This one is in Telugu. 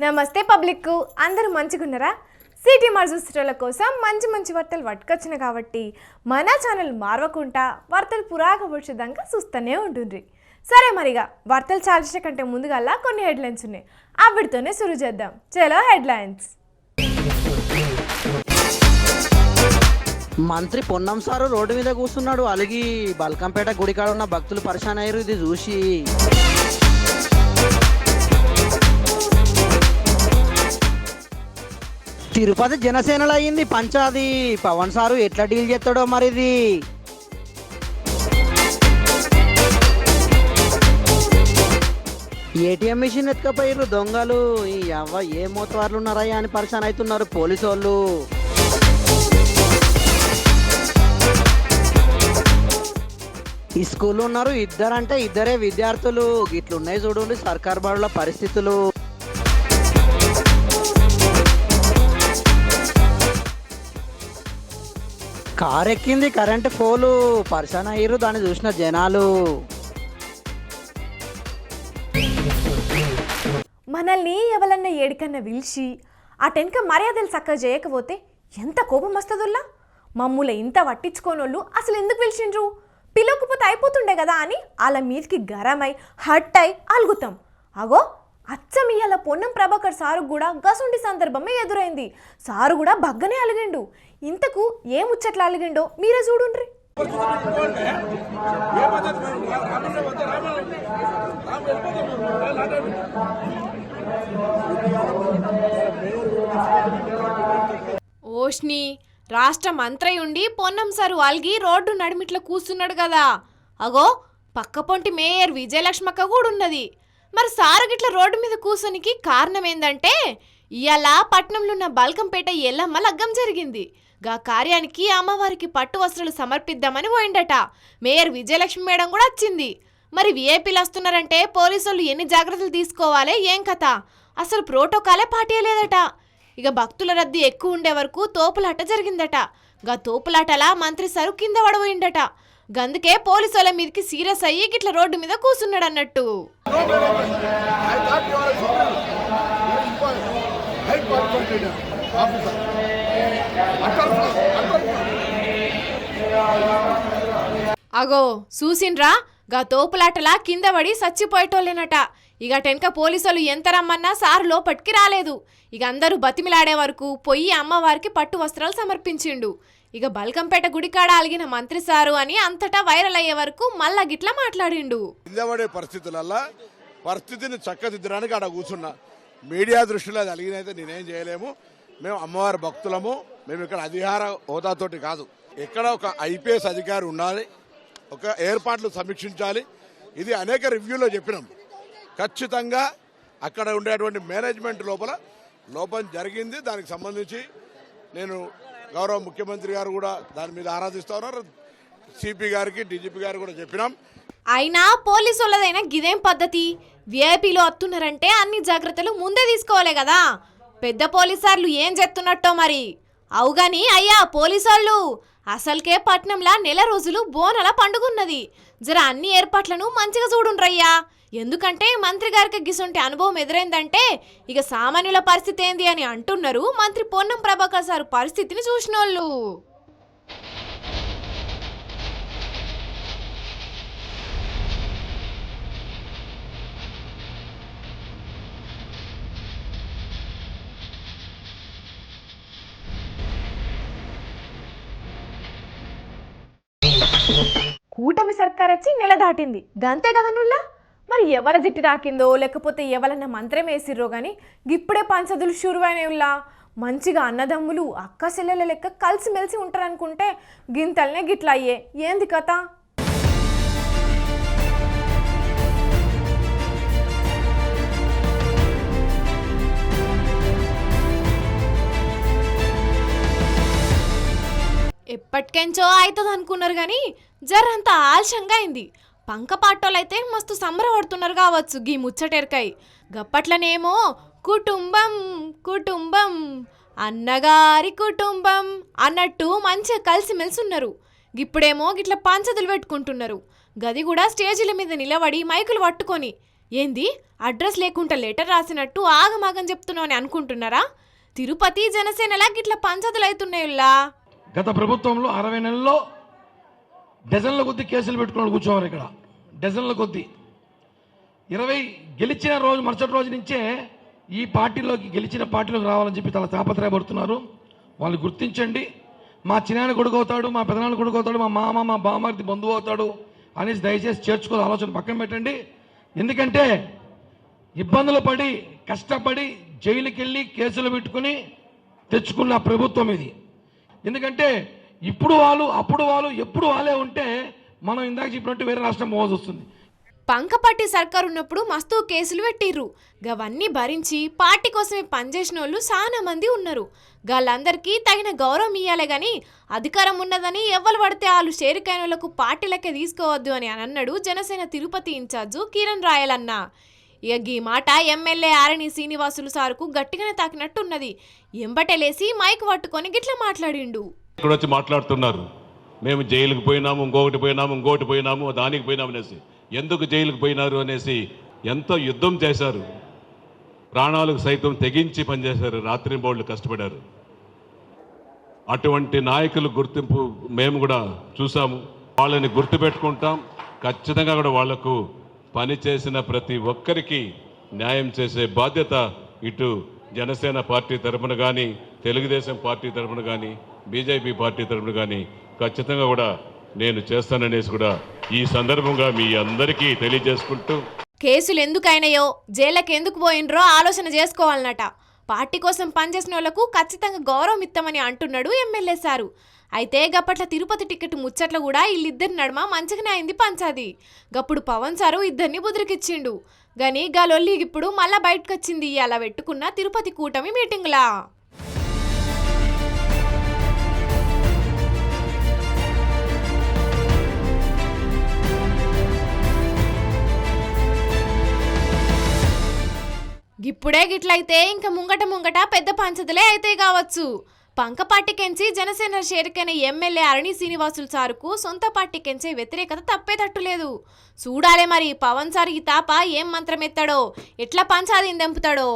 నమస్తే పబ్లిక్ అందరూ మంచిగున్నారా? సిటీ మర్జుస్టర్ల కోసం మంచి మంచి వార్తలు పట్టుకొచ్చిన కాబట్టి మన ఛానల్ మారవకుండా వార్తలు పురాగా వచ్చేదాకా చూస్తూనే ఉంటుంది సరే మరిగా వార్తలు చాలించిన కంటే ముందుగల్లా కొన్ని హెడ్లైన్స్ ఉన్నాయి. అవిడితోనే సురు చేద్దాం. చలో హెడ్లైన్స్. మంత్రి పొన్నం సారు రోడ్డు మీద కూర్చున్నాడు. అలిగి బల్కంపేట గుడికాడ ఉన్న భక్తులు పరిశాన్ అయ్యారు ఇది చూసి తిరుపతి జనసేనలో అయింది పంచాది పవన్ సారు ఎట్లా డీల్ చేస్తాడో మరిది? ఏటీఎం మిషన్ ఎత్తుకపోయారు దొంగలు. ఈ అవ్వ ఏ మోతవార్లు ఉన్నారయ్యా అని పరిశాన్ అవుతున్నారు పోలీసు వాళ్ళు ఈ స్కూల్లో ఉన్నారు ఇద్దరంటే ఇద్దరే విద్యార్థులు. ఇట్లున్నాయి చూడండి సర్కార్ బడుల పరిస్థితులు. కార్ ఎక్కింది కరెంట్ పోలు. పరిశాన్ అయ్యారు దాన్ని చూసిన జనాలు. మనల్ని ఎవరన్నా ఏడికన్నా పిలిచి ఆ టెన్క మర్యాదలు చక్కగా చేయకపోతే ఎంత కోపం వస్తుందిలా మమ్ముల ఇంత పట్టించుకోనోళ్ళు అసలు ఎందుకు పిలిచిండ్రు పిలవకపోతే అయిపోతుండే కదా అని వాళ్ళ మీదకి గరమై హట్ అయి అలుగుతాం. అగో అచ్చం ఇయ్యాల పొన్నం ప్రభాకర్ సారు కూడా గసుంటి సందర్భమే ఎదురైంది. సారు కూడా బగ్గనే అలిగిండు. ఇంతకు ఏ ముచ్చట్లు అలిగిండో మీరే చూడుండ్రి. ఓష్ని రాష్ట్ర మంత్రి ఉండి పొన్నం సారు అలిగి రోడ్డు నడిమిట్లో కూర్చున్నాడు కదా. అగో పక్కపొంటి మేయర్ విజయలక్ష్మక్క కూడా ఉన్నది. మరి సారు గిట్ల రోడ్డు మీద కూర్చొనికి కారణం ఏందంటే ఇలా పట్నంలో ఉన్న బల్కంపేట ఎల్లమ్మ లగ్గం జరిగింది. గా కార్యానికి అమ్మవారికి పట్టు వస్త్రాలు సమర్పిద్దామని పోయిండట. మేయర్ విజయలక్ష్మి మేడం కూడా వచ్చింది. మరి విఐపీలు వస్తున్నారంటే పోలీసులు ఎన్ని జాగ్రత్తలు తీసుకోవాలి ఏం కథ? అసలు ప్రోటోకాలే పాటియలేదట. ఇక భక్తుల రద్దీ ఎక్కువ ఉండే వరకు తోపులాట జరిగిందట. గా తోపులాటలా మంత్రి సరు కింద పడబోయిండట. గందుకే పోలీసుల మీదకి సీరియస్ అయ్యి గిట్ల రోడ్డు మీద కూసున్నాడు అన్నట్టు అగో చూసిండ్రా? గా తోపులాటలా కింద పడి చచ్చిపోయేటోళ్ళేనట. ఇక టెన్క పోలీసులు ఎంత రమ్మన్నా సారు లోపటికి రాలేదు. ఇక అందరూ బతిమిలాడే వరకు పొయ్యి అమ్మవారికి పట్టు వస్త్రాలు సమర్పించిండు. ఇక బల్కంపేట గుడికాడ అలిగిన మంత్రి సారు అని అంతటా వైరల్ అయ్యే వరకు మళ్ళా గిట్లా మాట్లాడిండు. కింద పడే పరిస్థితిని చక్కదిద్దడానికి ఆడ కూర్చున్నా. మీడియా దృష్టిలో అది అలిగినైతే నేనేం చేయలేము. మేము అమ్మవారి భక్తులము. మేము ఇక్కడ అధికార హోదాతోటి కాదు. ఎక్కడ ఒక ఐపీఎస్ అధికారి ఉండాలి ఒక ఏర్పాట్లు సమీక్షించాలి. ఇది అనేక రివ్యూలో చెప్పినాం. ఖచ్చితంగా అక్కడ ఉండేటువంటి మేనేజ్మెంట్ లోపల లోపం జరిగింది. దానికి సంబంధించి నేను గౌరవ ముఖ్యమంత్రి గారు కూడా దాని మీద ఆరాధిస్తా ఉన్నారు. సిపి గారికి డీజీపీ గారు కూడా చెప్పినాం. అయినా పోలీసు వాళ్ళదైనా గిదేం పద్ధతి? విఐపీలు వస్తున్నారంటే అన్ని జాగ్రత్తలు ముందే తీసుకోవాలి కదా. పెద్ద పోలీసార్లు ఏం చేస్తున్నట్టో మరి? అవుగాని అయ్యా పోలీసోళ్ళు. అసలుకే పట్నంలా నెల రోజులు బోనల పండుగున్నది. జర అన్ని ఏర్పాట్లను మంచిగా చూడుండ్రయ్యా. ఎందుకంటే మంత్రి గారికి గిసొంటి అనుభవం ఎదురైందంటే ఇక సామాన్యుల పరిస్థితి ఏంది అని అంటున్నారు మంత్రి పొన్నం ప్రభాకర్ సార్ పరిస్థితిని చూసినోళ్ళు. కూటమి సర్కార్ వచ్చి నెల దాటింది. గంతే కదా నుల్లా? మరి ఎవరి జిట్టి రాకిందో లేకపోతే ఎవరన్నా మంత్రం వేసిర్రో కానీ ఇప్పుడే పంచదులు షురువైనవిలా మంచిగా అన్నదమ్ములు అక్క చెల్లెల లెక్క కలిసిమెలిసి ఉంటారనుకుంటే గింతల్నే గిట్ల అయ్యే ఏంది కథ? ఎప్పటికెంచో అవుతుంది అనుకున్నారు కానీ జరంత ఆలస్యంగా అయింది. పంక పాటోలైతే మస్తు సంబరపడుతున్నారు కావచ్చు గీ ముచ్చటెరకాయ. గప్పట్లనేమో కుటుంబం కుటుంబం అన్నగారి కుటుంబం అన్నట్టు మంచిగా కలిసిమెలిసి ఉన్నారు ఇప్పుడేమో గిట్ల పంచదులు పెట్టుకుంటున్నారు. గది కూడా స్టేజీల మీద నిలబడి మైకులు పట్టుకొని ఏంది అడ్రస్ లేకుండా లెటర్ రాసినట్టు ఆగమాగం చెప్తున్నావు అని అనుకుంటున్నారా? తిరుపతి జనసేనలా గిట్ల పంచదులు అవుతున్నాయుల్లా గత ప్రభుత్వంలో అరవై నెలల్లో డజన్ల కొద్ది కేసులు పెట్టుకుని కూర్చోవాలి ఇక్కడ. డజన్ల కొద్ది. ఇరవై గెలిచిన రోజు మరుసటి రోజు నుంచే ఈ పార్టీలోకి గెలిచిన పార్టీలోకి రావాలని చెప్పి చాలా తాపత్రయపడుతున్నారు. వాళ్ళు గుర్తించండి. మా చిన్నాయన కొడుకు అవుతాడు మా పెదనాన్న కొడుకు అవుతాడు మా మామ మా బామ్మర్ది బంధువు అవుతాడు అనేసి దయచేసి చేర్చుకోవాలి ఆలోచన పక్కన పెట్టండి. ఎందుకంటే ఇబ్బందులు పడి కష్టపడి జైలుకెళ్ళి కేసులు పెట్టుకుని తెచ్చుకున్న ప్రభుత్వం ఇది. ఎందుకంటే ఇప్పుడు వాళ్ళు అప్పుడు వాళ్ళు ఎప్పుడు వాళ్ళే ఉంటే మనం ఇందాక చెప్పినట్టు వేరే రాష్ట్రం పోవాల్సి వస్తుంది. పంకపట్టి సర్కార్ ఉన్నప్పుడు మస్తు కేసులు పెట్టిర్రు. గవన్నీ భరించి పార్టీ కోసమే పనిచేసిన వాళ్ళు చాలా మంది ఉన్నారు. గాళ్ళందరికీ తగిన గౌరవం ఇయ్యాలే కానీ అధికారం ఉన్నదని ఎవరు పడితే వాళ్ళు షేరికైన వాళ్ళకు పార్టీలకే తీసుకోవద్దు అని అన్నాడు జనసేన తిరుపతి ఇన్ఛార్జు కిరణ్ రాయలన్న. ఇక ఈ మాట ఎమ్మెల్యే ఆరణి శ్రీనివాసులు సార్కు గట్టిగానే తాకినట్టున్నది. ఎంబటలేసి మైక్ పట్టుకొని గిట్ల మాట్లాడిండు. ఇక్కడ వచ్చి మాట్లాడుతున్నారు. మేము జైలుకు పోయినాము ఇంకొకటి పోయినాము ఇంకోటి పోయినాము దానికి పోయినాము అనేసి. ఎందుకు జైలుకు పోయినారు అనేసి ఎంతో యుద్ధం చేశారు. ప్రాణాలకు సైతం తెగించి పనిచేశారు. రాత్రి బోళ్ళు కష్టపడారు. అటువంటి నాయకులు గుర్తింపు మేము కూడా చూసాము. వాళ్ళని గుర్తుపెట్టుకుంటాం. ఖచ్చితంగా కూడా వాళ్ళకు పని చేసిన ప్రతి ఒక్కరికి న్యాయం చేసే బాధ్యత ఇటు జనసేన పార్టీ తరపున కానీ తెలుగుదేశం పార్టీ తరపున కానీ బీజేపీ పార్టీ తరపున కానీ ఖచ్చితంగా కూడా నేను చేస్తాననేసి కూడా ఈ సందర్భంగా మీ అందరికీ తెలియజేసుకుంటూ కేసులు ఎందుకైనాయో జైళ్ళకి ఎందుకు పోయినరో ఆలోచన చేసుకోవాలన్నట. పార్టీ కోసం పనిచేసిన వాళ్ళకు ఖచ్చితంగా గౌరవం ఇస్తామని అంటున్నాడు ఎమ్మెల్యే సారు. అయితే గప్పట్ల తిరుపతి టికెట్ ముచ్చట్ల కూడా వీళ్ళిద్దరి నడమ మంచిగానే అయింది పంచాది. గప్పుడు పవన్ సారు ఇద్దరిని బుదిరికిచ్చిండు. గని గాలొల్లి ఇప్పుడు మళ్ళా బయటకొచ్చింది అలా పెట్టుకున్న తిరుపతి కూటమి మీటింగ్లా. ఇప్పుడే గిట్లయితే ఇంకా ముంగట ముంగట పెద్ద పంచదలే అయితే కావచ్చు. పంక పార్టీకెంచి జనసేన చేరికైన ఎమ్మెల్యే అరణి శ్రీనివాసులు సారుకు సొంత పార్టీకెంచే వ్యతిరేకత తప్పేటట్టు లేదు చూడాలే మరి పవన్ సార్ ఈ తాప ఏం మంత్రమెత్తాడో? ఎట్లా పంచాదీని దెంపుతాడో?